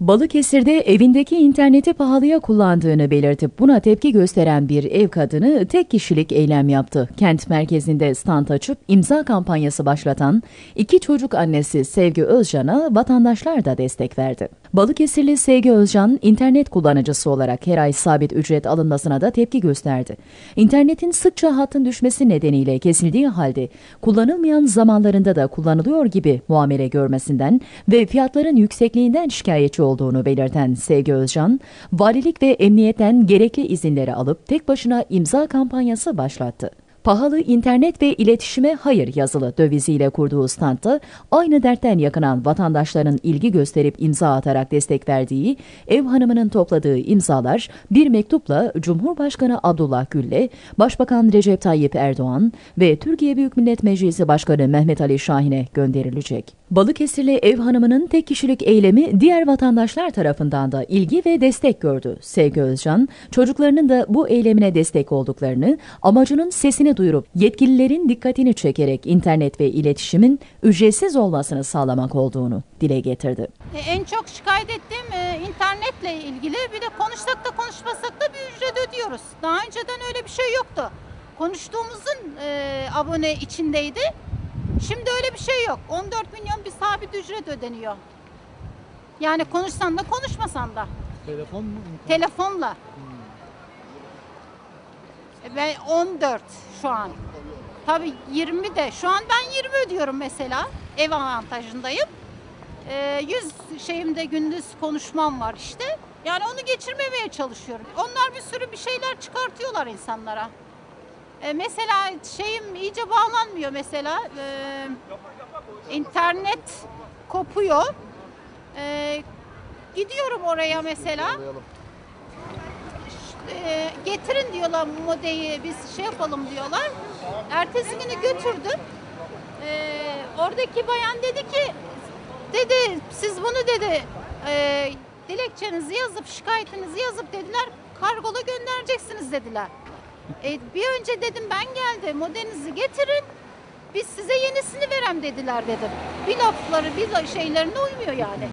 Balıkesir'de evindeki interneti pahalıya kullandığını belirtip buna tepki gösteren bir ev kadını tek kişilik eylem yaptı. Kent merkezinde stand açıp imza kampanyası başlatan iki çocuk annesi Sevgi Özcan'a vatandaşlar da destek verdi. Balıkesirli Sevgi Özcan, internet kullanıcısı olarak her ay sabit ücret alınmasına da tepki gösterdi. İnternetin sıkça hattın düşmesi nedeniyle kesildiği halde kullanılmayan zamanlarında da kullanılıyor gibi muamele görmesinden ve fiyatların yüksekliğinden şikayetçi olduğunu belirten Sevgi Özcan, valilik ve emniyetten gerekli izinleri alıp tek başına imza kampanyası başlattı. Pahalı internet ve iletişime hayır yazılı döviziyle kurduğu standta aynı dertten yakınan vatandaşların ilgi gösterip imza atarak destek verdiği ev hanımının topladığı imzalar bir mektupla Cumhurbaşkanı Abdullah Gül'le Başbakan Recep Tayyip Erdoğan ve Türkiye Büyük Millet Meclisi Başkanı Mehmet Ali Şahin'e gönderilecek. Balıkesirli ev hanımının tek kişilik eylemi diğer vatandaşlar tarafından da ilgi ve destek gördü. Sevgi Özcan, çocuklarının da bu eylemine destek olduklarını, amacının sesini duyurup yetkililerin dikkatini çekerek internet ve iletişimin ücretsiz olmasını sağlamak olduğunu dile getirdi. E, En çok şikayet ettiğim e, internetle ilgili bir de konuşsak da konuşmasak da bir ücret ödüyoruz. Daha önceden öyle bir şey yoktu. Konuştuğumuzun e, abone içindeydi. Şimdi öyle bir şey yok. 14 milyon bir sabit ücret ödeniyor. Yani konuşsan da konuşmasan da. Telefon mu? Telefonla. E, Ben 14 şu an. Tabii 20 de. Şu an ben 20 ödüyorum mesela. Ev avantajındayım. Ee, 100 şeyimde gündüz konuşmam var işte. Yani onu geçirmemeye çalışıyorum. Onlar bir sürü bir şeyler çıkartıyorlar insanlara. Ee, mesela şeyim iyice bağlanmıyor mesela. Ee, internet kopuyor. Ee, gidiyorum oraya mesela. E, getirin diyorlar modeyi biz şey yapalım diyorlar. Ertesi günü götürdüm. E, oradaki bayan dedi ki dedi siz bunu dedi e, dilekçenizi yazıp şikayetinizi yazıp dediler kargola göndereceksiniz dediler. E, bir önce dedim ben geldim modelinizi getirin biz size yenisini verem dediler dedim. Bir lafları bir şeylerine uymuyor yani.